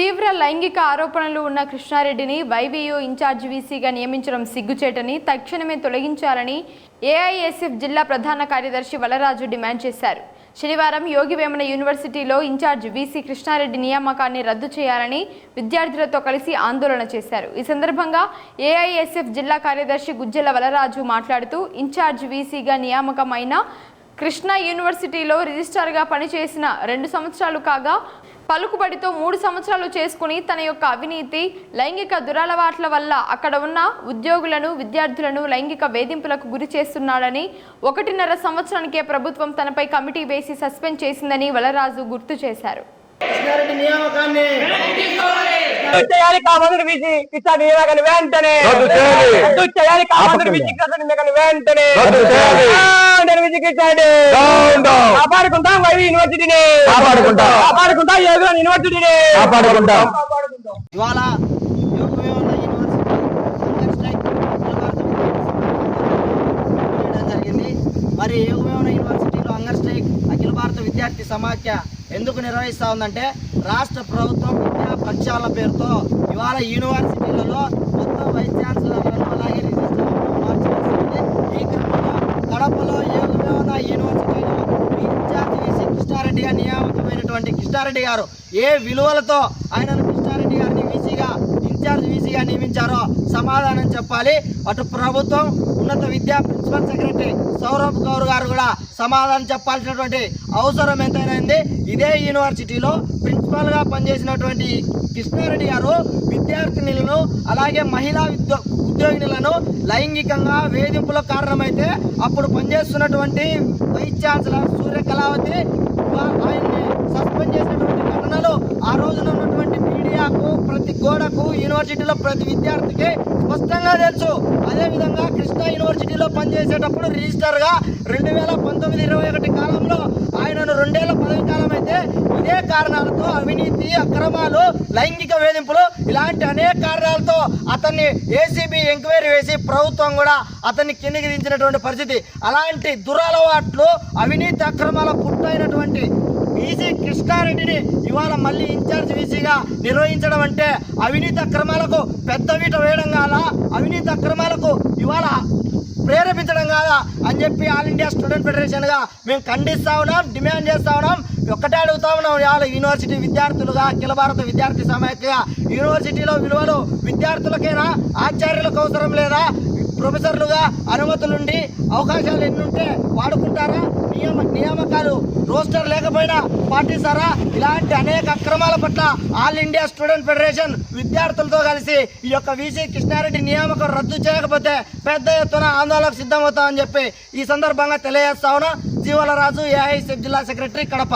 తీవ్ర లైంగిక ఆరోపణలు ఉన్న కృష్ణారెడ్డిని వైవీయూ ఇన్ఛార్జ్ వీసీగా నియమించడం సిగ్గుచేటని తక్షణమే తొలగించాలని ఏఐఎస్ఎఫ్ జిల్లా ప్రధాన కార్యదర్శి వలరాజు డిమాండ్ చేశారు. శనివారం యోగి వేమన యూనివర్సిటీలో ఇన్ఛార్జ్ వీసీ కృష్ణారెడ్డి నియామకాన్ని రద్దు చేయాలని విద్యార్థులతో కలిసి ఆందోళన చేశారు. ఈ సందర్భంగా ఏఐఎస్ఎఫ్ జిల్లా కార్యదర్శి గుజ్జల వలరాజు మాట్లాడుతూ ఇన్ఛార్జ్ వీసీగా నియామకమైన కృష్ణా యూనివర్సిటీలో రిజిస్ట్రార్గా పనిచేసిన రెండు సంవత్సరాలు కాగా పలుకుబడితో మూడు సంవత్సరాలు చేసుకుని తన యొక్క అవినీతి లైంగిక దురలవాట్ల వల్ల అక్కడ ఉన్న ఉద్యోగులను విద్యార్థులను లైంగిక వేధింపులకు గురి చేస్తున్నాడని ఒకటిన్నర సంవత్సరానికే ప్రభుత్వం తనపై కమిటీ వేసి సస్పెండ్ చేసిందని వలరాజు గుర్తు చేశారు. చేయాలి రద్దు చేయాలి. వెంటనే. డౌన్. కాపాడుకుంటాం వైవి యూనివర్సిటీని. కాపాడుకుంటాం. కాపాడుకుంటాం యోగుల యూనివర్సిటీని. కాపాడుకుంటాం. ఇవాళ మరి యోగ వేమన యూనివర్సిటీలో హంగర్ స్ట్రైక్ అఖిల భారత విద్యార్థి సమాఖ్య ఎందుకు నిర్వహిస్తా ఉందంటే రాష్ట్ర ప్రభుత్వం విద్యా ప్రక్షాళన పేరుతో ఇవాళ యూనివర్సిటీలలో మొత్తం వైస్ ఛాన్సలర్లను అలాగే రిజిస్ట్రార్లను మార్చివేస్తుంది ఈ క్రమంలో కడపలో యోగ వేమన యూనివర్సిటీలో ఇన్ఛార్జ్ వీసీ కృష్ణారెడ్డిగా నియామకమైనటువంటి కృష్ణారెడ్డి గారు ఏ విలువలతో ఆయనను కృష్ణారెడ్డి గారిని వీసీగా ఇన్ఛార్జ్ వీసీగా నియమించారో సమాధానం చెప్పాలి. అటు ప్రభుత్వం ఉన్నత విద్యా ప్రిన్సిపల్ సెక్రటరీ సౌరభ్ గౌర్ గారు కూడా సమాధానం చెప్పాల్సినటువంటి అవసరం ఎంతైనా ఉంది ఇదే యూనివర్సిటీలో ప్రిన్సిపాల్గా పనిచేసినటువంటి కృష్ణారెడ్డి గారు విద్యార్థినులను అలాగే మహిళా విద్యో ఉద్యోగినులను లైంగికంగా వేధింపులకు కారణమైతే అప్పుడు పనిచేస్తున్నటువంటి వైస్ ఛాన్సలర్ సూర్య కళావతి ఆయన్ని సస్పెండ్ చేసినటువంటి ఘటనలో ఆ రోజున ఉన్నటువంటి మీడియాకు ప్రతి గోడకు యూనివర్సిటీలో ప్రతి విద్యార్థికి స్పష్టంగా తెలుసు. అదేవిధంగా కృష్ణా యూనివర్సిటీలో పనిచేసేటప్పుడు రిజిస్టర్గా రెండు వేల పంతొమ్మిది ఇరవై ఒకటి కాలంలో ఆయనను రెండేళ్ళ పదవి కాలం అయితే ఇదే కారణాలతో అవినీతి అక్రమాలు లైంగిక వేధింపులు ఇలాంటి అనేక కారణాలతో అతన్ని ఏసీబీ ఎంక్వైరీ వేసి ప్రభుత్వం కూడా అతన్ని కిందికి దించినటువంటి పరిస్థితి. అలాంటి దురలవాట్లు అవినీతి అక్రమాల పుట్టైనటువంటి ఈజీ కృష్ణారెడ్డిని ఇవాళ మళ్ళీ ఇన్ఛార్జ్ వీసీగా నిర్వహించడం అంటే అవినీతి అక్రమాలకు పెద్ద వీట వేయడం కాదా? అవినీతి అక్రమాలకు ఇవాళ ప్రేరేపించడం కాదా? అని చెప్పి ఆల్ ఇండియా స్టూడెంట్ ఫెడరేషన్గా మేము ఖండిస్తా ఉన్నాం డిమాండ్ చేస్తూ ఉన్నాం. ఒక్కటే అడుగుతా ఉన్నాం ఇవాళ యూనివర్సిటీ విద్యార్థులుగా అఖిల భారత విద్యార్థి సమాఖ్యగా యూనివర్సిటీలో విలువలు విద్యార్థులకేనా? ఆచార్యులకు అవసరం లేదా? ప్రొఫెసర్లుగా అనుమతులుండి అవకాశాలు ఎన్నుంటే వాడుకుంటారా? నియమ నియామకాలు రోస్టర్ లేకపోయినా పాటిస్తారా ఇలాంటి అనేక అక్రమాల పట్ల ఆల్ ఇండియా స్టూడెంట్ ఫెడరేషన్ విద్యార్థులతో కలిసి ఈ యొక్క వీసీ కృష్ణారెడ్డి నియామకం రద్దు చేయకపోతే పెద్ద ఎత్తున ఆందోళనకు సిద్ధమవుతామని చెప్పి ఈ సందర్భంగా తెలియజేస్తా ఉన్నా. జీవలరాజు ఏఐసీ జిల్లా సెక్రటరీ కడప.